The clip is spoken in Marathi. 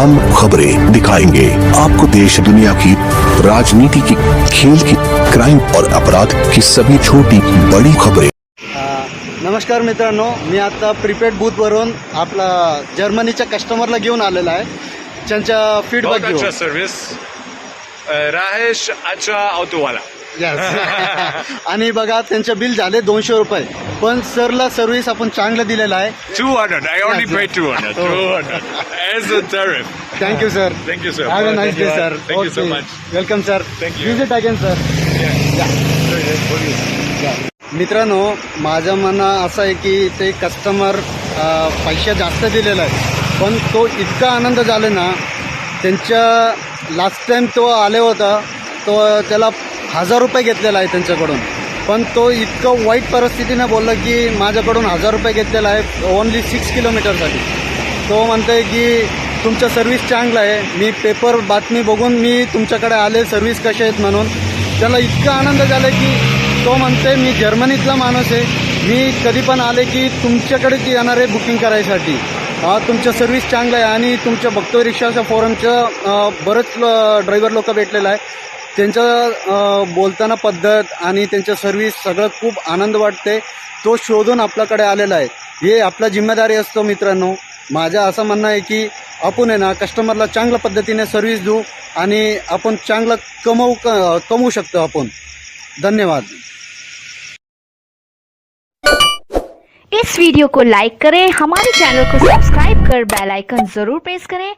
हम खबरें दिखाएँगे। आपको देश दुनिया की राजनीति की खेल की क्राइम और अपराध की सभी छोटी बड़ी खबरें। नमस्कार मित्रांनो मी आता प्रीपेड बूथवरून आपला जर्मनीच्या कस्टमरला घेऊन आलेला आहे. त्यांच्या बहुत फीडबॅक सर्विस राहेश अच्छा ऑटोवाला आणि बघा त्यांचं बिल झाले दोनशे रुपये. पण सरला सर्व्हिस आपण चांगलं दिलेलं आहे. 200 I only Yes, paid 200 Oh. 200 as a tariff. Thank you sir Thank you, sir. Have a nice day. Sir Thank you so much. Welcome sir Thank you. Visit again sir मित्रांनो माझं म्हणणं असं आहे की ते कस्टमर पैसे जास्त दिलेला आहे पण तो इतका आनंद झाला ना त्यांच्या लास्ट टाईम तो आले होता तो त्याला हजार रुपये घेतलेला आहे त्यांच्याकडून. पण तो इतकं वाईट परिस्थितीनं बोलला की माझ्याकडून हजार रुपये घेतलेला आहे ओनली सिक्स किलोमीटरसाठी तो म्हणतोय की तुमचं सर्व्हिस चांगलं आहे मी पेपर बातमी बघून मी तुमच्याकडे आले सर्व्हिस कसे आहेत म्हणून. त्याला इतका आनंद झाला की तो म्हणते मी जर्मनीतला माणूस आहे मी कधी पण आले की तुमच्याकडेच येणार आहे बुकिंग करायसाठी. तुमचं सर्व्हिस चांगलं आहे आणि तुमच्या भक्तो रिक्षाच्या फोरमचं बरंच ड्रायव्हर लोक भेटलेलं आहे. त्यांचं बोलताना पद्धत आणि त्यांचं सर्व्हिस सगळं खूप आनंद वाटते. तो शोधून आपल्याकडे आलेला आहे. हे आपला जिम्मेदारी असतो मित्रांनो. माझं असं म्हणणं आहे की आपण आहे ना कस्टमरला चांगल्या पद्धतीने सर्व्हिस देऊ आणि आपण चांगलं कमवू क- कमवू शकतो आपण. धन्यवाद. इस वीडियो को लाइक करें हमारे चैनल को सब्सक्राइब कर बेल आइकन जरूर प्रेस करें।